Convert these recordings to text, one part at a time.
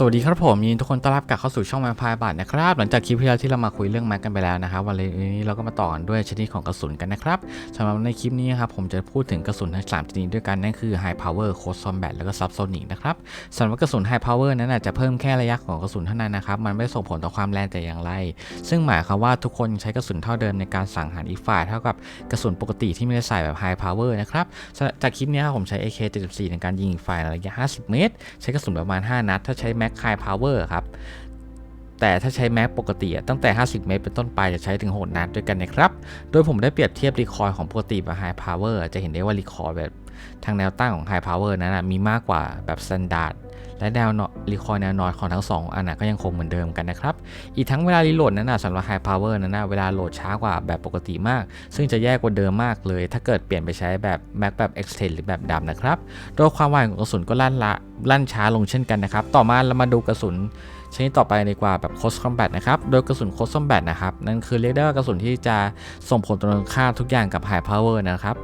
สวัสดีครับผมยินทุกคนต้อนรับกลับเข้าสู่ช่องแมพายบัตนะครับ หลังจากคลิปที่แล้วที่เรามาคุยเรื่องแม็กกันไปแล้วนะครับวันนี้เราก็มาต่อด้วยชนิดของกระสุนกันนะครับสำหรับในคลิปนี้ครับผมจะพูดถึงกระสุนทั้งสามชนิดด้วยกันนั่นคือ High Power Close Combat แล้วก็ Subsonic นะครับสำหรับกระสุน High Power นั้นอาจจะเพิ่มแค่ระยะของกระสุนเท่านั้นนะครับมันไม่ส่งผลต่อความแรงแต่อย่างไร ซึ่งหมายความว่าทุกคนใช้กระสุนเท่าเดิมในการสังหารอีกฝ่ายเท่ากับกระสุนปกติที่ไม่ได้ใส่แบบ High Power นะครับจากคลิปนี้ครับผมใช้ AK74 ในการยิงอีกฝ่ายระยะ 50 เมตร ใช้กระสุนประมาณ 5 นัดถ้าใช้แมก High Power ครับ แต่ถ้าใช้แม็กปกติตั้งแต่ 50 เมตรเป็นต้นไปจะใช้ถึง 6 นัดด้วยกันนะครับ โดยผมได้เปรียบเทียบรีคอยของปกติกับ High Power จะเห็นได้ว่ารีคอยแบบทางแนวตั้งของ High Power นั้นนะมีมากกว่าแบบ Standard และแนวนรีคอยแนวนอนของทั้งสองอันนะก็ยังคงเหมือนเดิมกันนะครับ อีกทั้งเวลารีโหลดนั้นนะสำหรับ High Power นั้นนะเวลาโหลดช้ากว่าแบบปกติมาก ซึ่งจะแย่กว่าเดิมมากเลย ถ้าเกิดเปลี่ยนไปใช้แบบแม็กแบบ Extend หรือแบบดำนะครับ โดยความไวของกระสุนก็ลั่นละลั่นช้าลงเช่นกันนะครับ ต่อมาเรามาดูกระสุนชนิดต่อไปดีกว่าแบบ Close Combat นะครับ โดยกระสุน Close Combat นะครับ นั่นคือเรียกได้ว่ากระสุนที่จะส่งผลตรงข้ามทุกอย่างกับ High Power นะครับ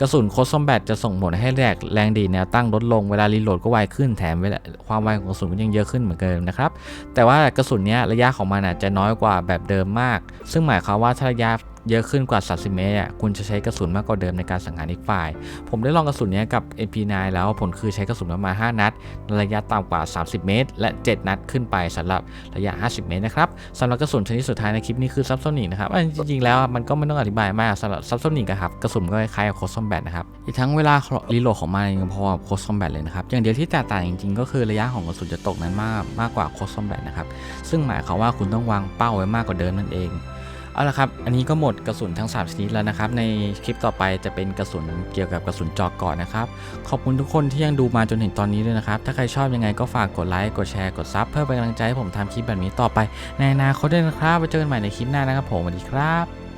กระสุน Close Combat จะส่งผลให้แรงแรงดีแนวตั้งลดลงเวลารีโหลดก็ไวขึ้นแถมเวลาความไวของกระสุนก็ยังเยอะขึ้นเหมือนเดิมนะครับ แต่ว่ากระสุนเนี้ยระยะของมันอาจจะน้อยกว่าแบบเดิมมาก ซึ่งหมายความว่าถ้าระยะเยอะขึ้นกว่า 30 เมตรอะคุณจะใช้กระสุนมากกว่าเดิมในการสังหารอีกฝ่าย ผมได้ลองกระสุนนี้กับ MP9 แล้วผลคือใช้กระสุนประมาณ 5 นัดในระยะต่ำกว่า 30 เมตร และ 7 นัดขึ้นไปสำหรับระยะ 50 เมตรนะครับสำหรับกระสุนชนิดสุดท้ายในคลิปนี้คือซับโซนิกนะครับอันจริงๆแล้วมันก็ไม่ต้องอธิบายมากสำหรับซับโซนิกครับกระสุนก็คล้ายๆกับโคสซอมแบทนะครับอีกทั้งเวลารีโหลดของมันยังพอกับโคสซอมแบทเลยนะครับอย่างเดียวที่แตกต่างจริงๆ ก็คือระยะของกระสุนจะตกนั้นมากมากกว่าโคสซอมแบทนะครับซึ่งหมายความว่าคุณต้องวางเป้าไว้มากกว่าเดิมนั่นเอง เอาละครับ อันนี้ก็หมดกระสุนทั้ง 3 ชนิดแล้วนะครับ ในคลิปต่อไปจะเป็นกระสุนเกี่ยวกับกระสุนจอกก่อนนะครับ ขอบคุณทุกคนที่ยังดูมาจนถึงตอนนี้ด้วยนะครับ ถ้าใครชอบยังไงก็ฝากกดไลค์ กดแชร์ กดซับเพื่อเป็นกำลังใจให้ผมทำคลิปแบบนี้ต่อไป ในอนาคตด้วยนะครับไว้เจอกันใหม่ในคลิปหน้านะครับผม สวัสดีครับ